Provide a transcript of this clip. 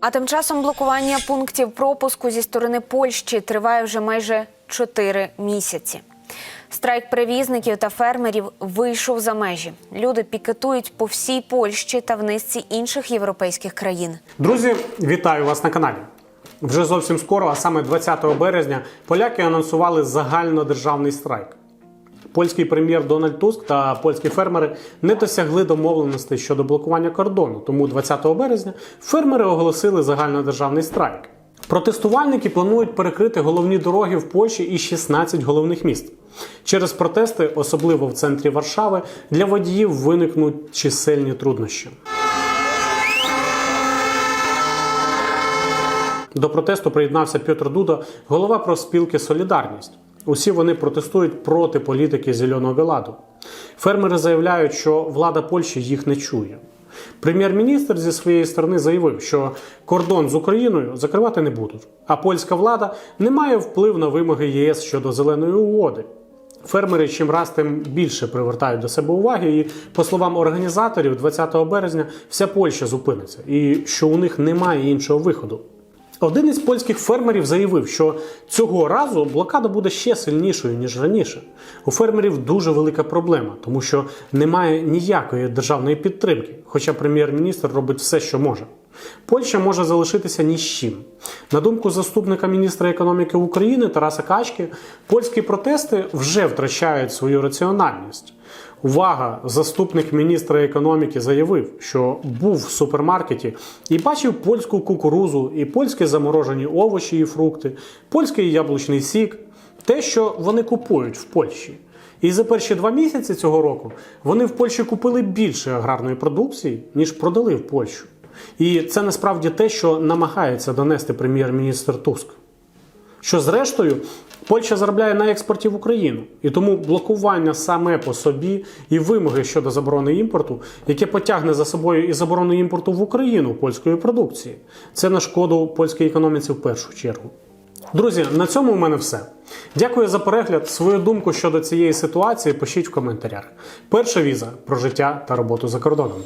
А тим часом блокування пунктів пропуску зі сторони Польщі триває вже майже 4 місяці. Страйк перевізників та фермерів вийшов за межі. Люди пікетують по всій Польщі та в низці інших європейських країн. Друзі, вітаю вас на каналі. Вже зовсім скоро, а саме 20 березня, поляки анонсували загальнодержавний страйк. Польський прем'єр Дональд Туск та польські фермери не досягли домовленостей щодо блокування кордону. Тому 20 березня фермери оголосили загальнодержавний страйк. Протестувальники планують перекрити головні дороги в Польщі і 16 головних міст. Через протести, особливо в центрі Варшави, для водіїв виникнуть чисельні труднощі. До протесту приєднався Петр Дуда, голова профспілки Солідарність. Усі вони протестують проти політики зеленого ладу. Фермери заявляють, що влада Польщі їх не чує. Прем'єр-міністр зі своєї сторони заявив, що кордон з Україною закривати не будуть, а польська влада не має вплив на вимоги ЄС щодо зеленої угоди. Фермери чим раз тим більше привертають до себе уваги, і по словам організаторів, 20 березня вся Польща зупиниться, і що у них немає іншого виходу. Один із польських фермерів заявив, що цього разу блокада буде ще сильнішою ніж раніше. У фермерів дуже велика проблема, тому що немає ніякої державної підтримки, хоча прем'єр-міністр робить все, що може. Польща може залишитися ні з чим. На думку заступника міністра економіки України Тараса Качки, польські протести вже втрачають свою раціональність. Увага! Заступник міністра економіки заявив, що був в супермаркеті і бачив польську кукурузу, і польські заморожені овочі і фрукти, польський яблучний сік, те, що вони купують в Польщі. І за перші два місяці цього року вони в Польщі купили більше аграрної продукції, ніж продали в Польщу. І це насправді те, що намагається донести прем'єр-міністр Туск що зрештою Польща заробляє на експорті в Україну, і тому блокування саме по собі і вимоги щодо заборони імпорту, яке потягне за собою і заборону імпорту в Україну польської продукції, це на шкоду польській економіці в першу чергу. Друзі, на цьому у мене все. Дякую за перегляд. Свою думку щодо цієї ситуації пишіть в коментарях. Перша віза про життя та роботу за кордоном.